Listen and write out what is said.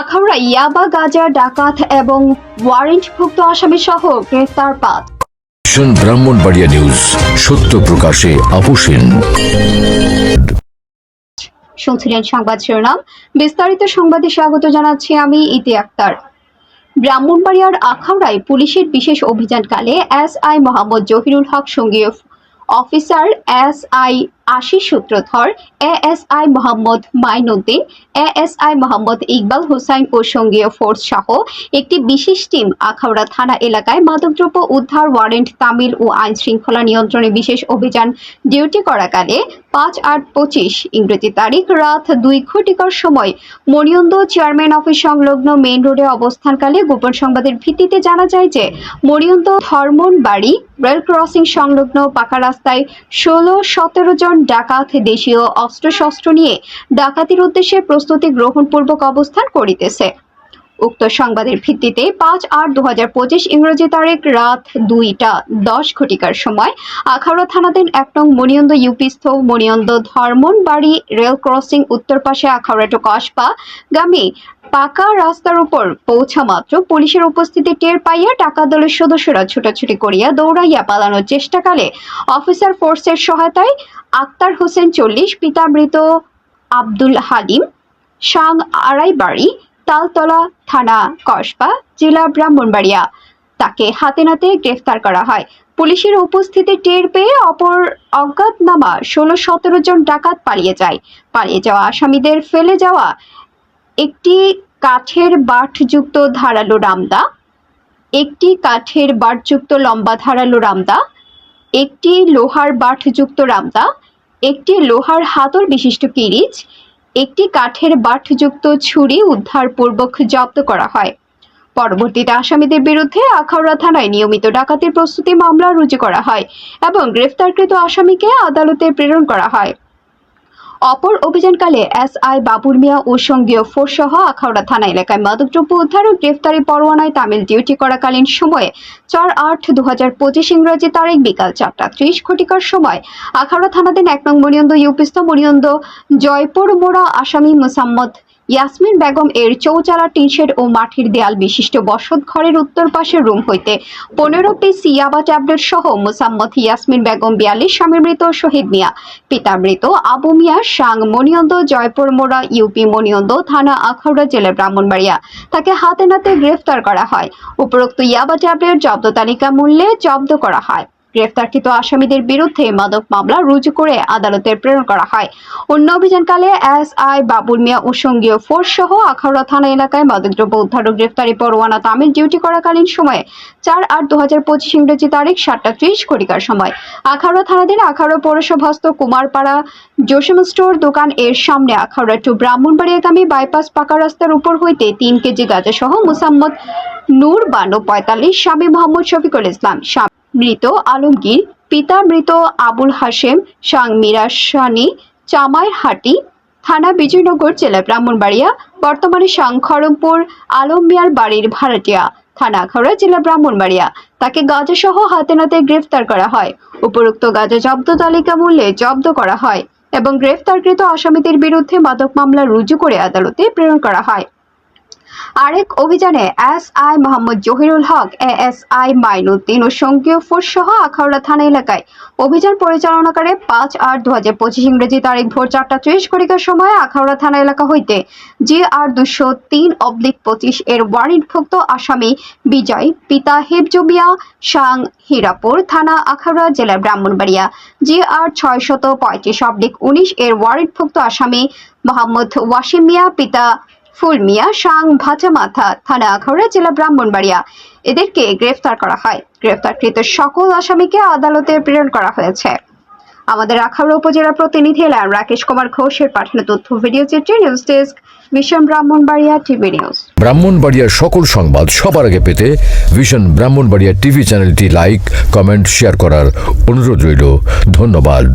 আখাউড়া ইয়াবা গাজা ডাকাত এবং ওয়ারেন্টভুক্ত আসামি সহ গ্রেফতার পাঁচ ব্রাহ্মণবাড়িয়া নিউজ। সত্য প্রকাশে আপোষহীন শুনছিলেন সংবাদ শিরোনাম। বিস্তারিত সংবাদে স্বাগত জানাচ্ছি আমি ইতি আক্তার। ব্রাহ্মণবাড়িয়ার আখাউড়ায় পুলিশের বিশেষ অভিযানকালে S I Mohammad Zahirul Haque সঙ্গীয় officer S I Ashis Sutradhar A S I Mohammad Mainuddin A S I Mohammad Iqbal Hossain ও সঙ্গীয় ফোর্স সহ একটি বিশেষ টিম আখাউড়া থানা এলাকায় মাদকদ্রব্য উদ্ধার ওয়ারেন্ট, তামিল ও আইন শৃঙ্খলা নিয়ন্ত্রণে বিশেষ অভিযান ডিউটি করাকালে পাঁচ আট পঁচিশ ইংরেজি তারিখ রাত দুই ঘটিকার সময় মণিয়ন্দ চেয়ারম্যান অফিস সংলগ্ন মেইন রোডে অবস্থানকালে গোপন সংবাদের ভিত্তিতে জানা যায় যে মণিয়ন্দ ধর্মন বাড়ি রেল ক্রসিং সংলগ্ন পাকা রাস্তায় ষোলো সতেরো জন ডাকাত দেশীয় অস্ত্রশস্ত্র নিয়ে ডাকাতির উদ্দেশ্যে প্রস্তুতি গ্রহণপূর্বক অবস্থান করিতেছে। উক্ত সংবাদের ভিত্তিতে পাঁচ আট দু হাজার পঁচিশ ইংরেজি তারিখ রাত দুইটা দশ ঘটিকার সময় আখাউড়া থানাধীন এক নং মণিয়ন্দ ইউপিস্থ মণিয়ন্দ ধর্মনবাড়ি রেল ক্রসিং উত্তর পাশে আখাউড়া টু কসবা গামী পাকা রাস্তার উপর পৌঁছা মাত্র পুলিশের উপস্থিতি টের পাইয়া টাকা দলের সদস্যরা ছুটাছুটি করিয়া দৌড়াইয়া পালানোর চেষ্টাকালে অফিসার ফোর্সের সহায়তায় আক্তার হোসেন চল্লিশ, পিতা মৃত আব্দুল হালিম, সাং আড়াইবাড়ি তালতলা থানা, কসবা, জেলা ব্রাহ্মণবাড়িয়া। তাকে হাতে নাতে গ্রেফতার করা হয়। পুলিশের উপস্থিতি টের পেয়ে অপর অজ্ঞাতনামা ষোলো সতেরো জন ডাকাত পালিয়ে যায়। পালিয়ে যাওয়া আসামিদের ফেলে যাওয়া একটি কাঠের বাটযুক্ত ধারালো রামদা, একটি কাঠের বাটযুক্ত লম্বা ধারালো রামদা, একটি লোহার বাটযুক্ত রামদা, একটি লোহার হাতল বিশিষ্ট কিরিচ একটি কাঠের বাটযুক্ত ছুরি উদ্ধারপূর্বক জব্দ করা হয়। পরবর্তীতে আসামিদের বিরুদ্ধে আখাউড়া থানায় নিয়মিত ডাকাতির প্রস্তুতি মামলা রুজু করা হয় এবং গ্রেফতারকৃত আসামিকে আদালতে প্রেরণ করা হয়। অপর অভিযানকালে এস আই বাবুর মিয়া ও সঙ্গীয় ফোর্স সহ আখাউড়া থানা এলাকায় মাদকদ্রব্য উদ্ধার ও গ্রেফতারি পরোয়ানায় তামিল ডিউটি করাকালীন সময়ে চার আট দু হাজার পঁচিশ ইংরাজি তারিখ বিকাল চারটা ত্রিশ ঘটিকার সময় আখাউড়া থানাধীন এক নং মরিয়ন্দ ইউপিস্থ মরিয়ন্দ জয়পুর মোড়া আসামি মোসাম্মদ ইয়াসমিন বেগম এর চৌচালা টিনশেড ও মাটির দেয়াল বিশিষ্ট বসত ঘরের উত্তর পাশের রুম হইতে পনেরো পিস ইয়াবা ট্যাবলেট সহ মোসাম্মদ ইয়াসমিন বেগম বিয়াল্লিশ, স্বামী মৃত, শহীদ মিয়া, পিতা মৃত, আবু মিয়া সাং মণিয়ন্দ, জয়পুর মোড়া, ইউপি মণিয়ন্দ, থানা আখাউড়া জেলার ব্রাহ্মণবাড়িয়া। তাকে হাতে নাতে গ্রেফতার করা হয়। উপরোক্ত ইয়াবা ট্যাবলেট জব্দ তালিকা মূল্যে জব্দ করা হয়। গ্রেফতারকৃত আসামিদের বিরুদ্ধে মাদক মামলা রুজু করে আদালতে প্রেরণ করা হয়। অন্য অভিযানকালে এস আই বাবুল মিয়া ও সঙ্গীয় ফোর্স সহ আখাউড়া থানা এলাকায় মাদকদ্রব্য উদ্ধার ও গ্রেফতারি পরোয়ানা তামিল ডিউটি করাকালীন সময়ে চার আট দু হাজার পঁচিশ ইংরেজি তারিখ সাতটা ত্রিশ ঘটিকার সময়। আখাউড়া থানাধীন আখাউড়া পৌরসভাস্থ কুমারপাড়া জসিম স্টোর দোকান এর সামনে আখাউড়া টু ব্রাহ্মণবাড়িয়াগামী বাইপাস পাকা রাস্তার উপর হইতে তিন কেজি গাঁজা সহ মুসাম্মদ নূর বানো পঁয়তাল্লিশ স্বামী মোহাম্মদ শফিকুল ইসলাম স্বামী মৃত আলমগীর, পিতা মৃত আবুল হাশেম, সাং মিরাসানি চামাইহাটি থানা বিজয়নগর জেলা ব্রাহ্মণবাড়িয়া, বর্তমানে সাং খড়মপুর আলম মিয়ার বাড়ির ভাড়াটিয়া, থানা আখাউড়া জেলা ব্রাহ্মণবাড়িয়া। তাকে গাঁজা সহ হাতে নাতে গ্রেফতার করা হয়। উপরোক্ত গাঁজা জব্দ তালিকা মূল্যে জব্দ করা হয় এবং গ্রেফতারকৃত আসামিদের বিরুদ্ধে মাদক মামলা রুজু করে আদালতে প্রেরণ করা হয়। আরেক অভিযানে S I Mohammad Zahirul Haque A S I Mainuddin ও সঙ্গীয় ফোর্স সহ আখাউড়া থানা এলাকায়। অভিযান পরিচালনা করে পাঁচ আট দু হাজার পঁচিশ ইংরেজি তারিখ ভোর চারটা ত্রিশ ঘটিকার সময় আখাউড়া থানা এলাকা হইতে জি আর দুশো তিন অবলিক পঁচিশ এর ওয়ারেন্টভুক্ত আসামি বিজয়, পিতা হেবজুবিয়া সাং হীরাপুর থানা আখাউড়া জেলা ব্রাহ্মণবাড়িয়া। জি আর ছয় শত পঁয়ত্রিশ অবলিক উনিশ এর ওয়ারেন্টভুক্ত আসামি মোহাম্মদ ওয়াসিম মিয়া, পিতা ফুলমিয়া সাং ভাচামাথা থানা আখাউড়া, জেলা ব্রাহ্মণবাড়িয়া। এদেরকে গ্রেফতার করা হয়। গ্রেফতারকৃত সকল আসামিকে আদালতে প্রেরণ করা হয়েছে। আমাদের আখাউড়া উপজেলার প্রতিনিধি এলাম রাকেশ কুমার ঘোষের পাঠানো তথ্য ভিডিও চিত্রে news desk, mission Brahmanbaria TV news. ব্রাহ্মণবাড়িয়ার সকল সংবাদ সবার আগে পেতে ভিশন ব্রাহ্মণবাড়িয়া টিভি চ্যানেলটি লাইক, কমেন্ট, শেয়ার করার অনুরোধ রইল। ধন্যবাদ।